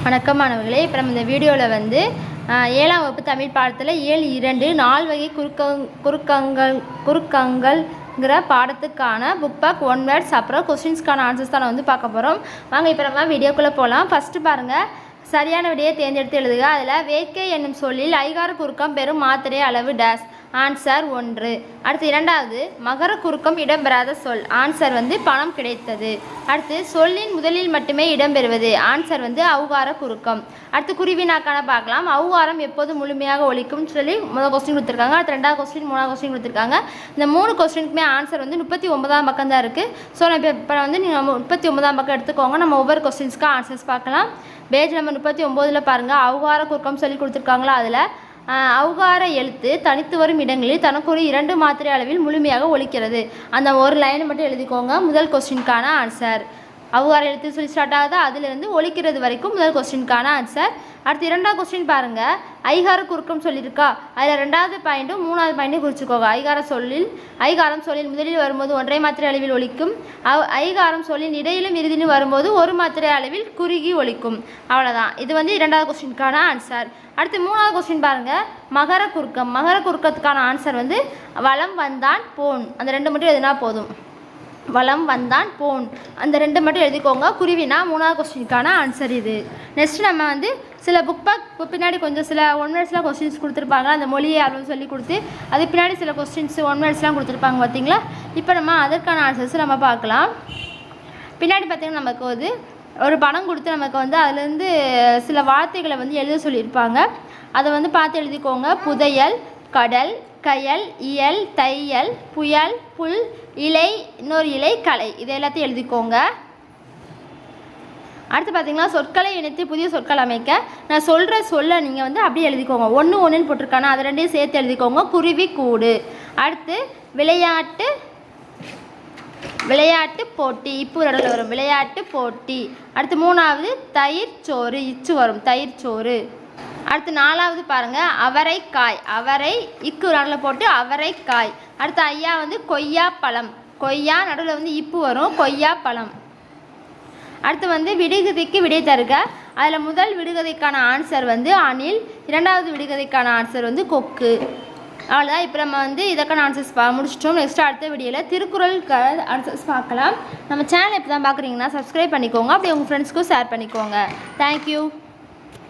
வணக்கம் மாணவர்களே இப்போ நம்ம இந்த வீடியோவில் வந்து ஏழாம் வகுப்பு தமிழ் பாடத்தில் ஏழு இரண்டு நால் வகை குறுக்கங் குறுக்கங்கள் குறுக்கங்கள்ங்கிற பாடத்துக்கான புக் பேக் ஒன் வேர்ட்ஸ் அப்புறம் கொஸ்டின்ஸ்க்கான ஆன்சர்ஸ் தான் வந்து பார்க்க போகிறோம் வாங்க இப்போ நம்ம வீடியோக்குள்ளே போகலாம் ஃபஸ்ட்டு பாருங்கள் சரியான விடையை தேர்ந்தெடுத்து எழுதுக. அதில் வேட்கை என்னும் சொல்லில் ஐகார குறுக்கம் பெரும் மாத்திரை அளவு டேஸ் ஆன்சர் ஒன்று. அடுத்து இரண்டாவது மகர குறுக்கம் இடம்பெறாத சொல். ஆன்சர் வந்து பணம் கிடைத்தது. அடுத்து சொல்லின் முதலில் மட்டுமே இடம்பெறுவது. ஆன்சர் வந்து அவுகார குறுக்கம். அடுத்து குருவினாக்கான பார்க்கலாம். அவுகாரம் எப்போது முழுமையாக ஒழிக்கும்னு சொல்லி முதல் கொஸ்டின் கொடுத்துருக்காங்க. அடுத்து ரெண்டாவது கொஸ்டின் மூணாவது கொஸ்டின் கொடுத்துருக்காங்க. இந்த மூணு கொஸ்டினுக்குமே ஆன்சர் வந்து முப்பத்தி ஒன்பதாம் பக்கம் தான் இருக்குது ஸோ நம்ம இப்போ வந்து நீங்கள் முப்பத்தி ஒன்பதாம் பக்கம் எடுத்துக்கோங்க. நம்ம ஒவ்வொரு கொஸ்டின்ஸ்க்கு ஆன்சர்ஸ் பார்க்கலாம். பேஜ் நம்பர் முப்பத்தி ஒம்போதில் பாருங்கள் அவுகார குறுக்கம் சொல்லி கொடுத்துருக்காங்களா அதில்? அவுகார எழுத்து தனித்து வரும் இடங்களில் தனக்குரிய இரண்டு மாத்திரை அளவில் முழுமையாக ஒழிக்கிறது அந்த ஒரு லைனை மட்டும் எழுதிக்கோங்க. முதல் கொஸ்டினுக்கான ஆன்சர் அவுகார எழுத்து சொல்லி ஸ்டார்ட் ஆகுது. அதிலிருந்து ஒழிக்கிறது வரைக்கும் முதல் கொஸ்டினுக்கான ஆன்சர் அடுத்து இரண்டாவது கொஸ்டின் பாருங்கள் ஐகார குறுக்கம் சொல்லியிருக்கா? அதில் ரெண்டாவது பாயிண்ட்டும் மூணாவது பாயிண்ட்டும் குறிச்சிக்கோங்க. ஐகார சொல்லில் ஐகாரம் சொல்லில் முதலில் வரும்போது ஒன்றை மாத்திரை அளவில் ஒழிக்கும். அவ் ஐகாரம் சொல்லின் இடையிலும் இறுதியிலும் வரும்போது ஒரு மாத்திரை அளவில் குறுகி ஒலிக்கும் அவ்வளோதான் இது வந்து இரண்டாவது கொஸ்டினுக்கான ஆன்சர் அடுத்து மூணாவது கொஸ்டின் பாருங்கள் மகர குறுக்கம். மகர குறுக்கத்துக்கான ஆன்சர் வந்து வளம் வந்தான் போன். அந்த ரெண்டு மட்டும் எதுனா போதும். வளம் வந்தான் போன். அந்த ரெண்டு மட்டும் எழுதிக்கோங்க. குருவினா மூணாவது கொஸ்டினுக்கான ஆன்சர் இது. நெக்ஸ்ட் நம்ம வந்து சில புக் பேக் பின்னாடி கொஞ்சம் சில ஒன் மினிட்ஸ்லாம் கொஸ்டின்ஸ் கொடுத்துருப்பாங்க. அந்த மொழியை அப்படின்னு சொல்லி கொடுத்து அது பின்னாடி சில கொஸ்டின்ஸ் ஒன் மினிட்ஸ்லாம் கொடுத்துருப்பாங்க பார்த்தீங்களா? இப்போ நம்ம அதற்கான ஆன்சர்ஸ் நம்ம பார்க்கலாம். பின்னாடி பார்த்திங்கன்னா நமக்கு வந்து ஒரு படம் கொடுத்து நமக்கு வந்து அதுலேருந்து சில வார்த்தைகளை வந்து எழுத சொல்லியிருப்பாங்க. அதை வந்து பார்த்து எழுதிக்கோங்க. புதையல் கடல் கயல் இயல் தையல் புயல் புல் இலை இன்னொரு இலை கலை. இது எல்லாத்தையும் எழுதிக்கோங்க. அடுத்து பார்த்தீங்கன்னா சொற்களை இணைத்து புதிய சொற்கள் அமைக்க. நான் சொல்கிற சொல்ல நீங்கள் வந்து அப்படியே எழுதிக்கோங்க. ஒன்று ஒன்றுன்னு போட்டிருக்கானா அதை ரெண்டையும் சேர்த்து எழுதிக்கோங்க. குருவி கூடு. அடுத்து விளையாட்டு விளையாட்டு போட்டி. இப்போ ஒரு இடத்துல வரும். விளையாட்டு போட்டி. அடுத்து மூணாவது தயிர் சோறு. இச்சு வரும். தயிர் சோறு. அடுத்து நாலாவது பாருங்கள் அவரைக்காய். அவரை இக்கு ஒரு போட்டு அவரைக்காய். அடுத்து ஐயா வந்து கொய்யா பழம். கொய்யா நடுவில் வந்து இப்பு வரும் கொய்யா பழம். அடுத்து வந்து விடுகதைக்கு விடை தருக. அதில் முதல் விடுகதைக்கான ஆன்சர் வந்து அணில் இரண்டாவது விடுகதைக்கான ஆன்சர் வந்து கொக்கு. அவ்வளோதான் இப்போ நம்ம வந்து இதற்கான ஆன்சர்ஸ் பா முடிச்சிட்டோம். நெக்ஸ்ட் அடுத்த வீடியோவில் திருக்குறளுக்கு ஆன்சர்ஸ் பார்க்கலாம். நம்ம சேனல் இப்போ தான் பார்க்குறீங்கன்னா சப்ஸ்கிரைப் பண்ணிக்கோங்க. அப்படியே உங்கள் ஃப்ரெண்ட்ஸ்க்கும் ஷேர் பண்ணிக்கோங்க. தேங்க்யூ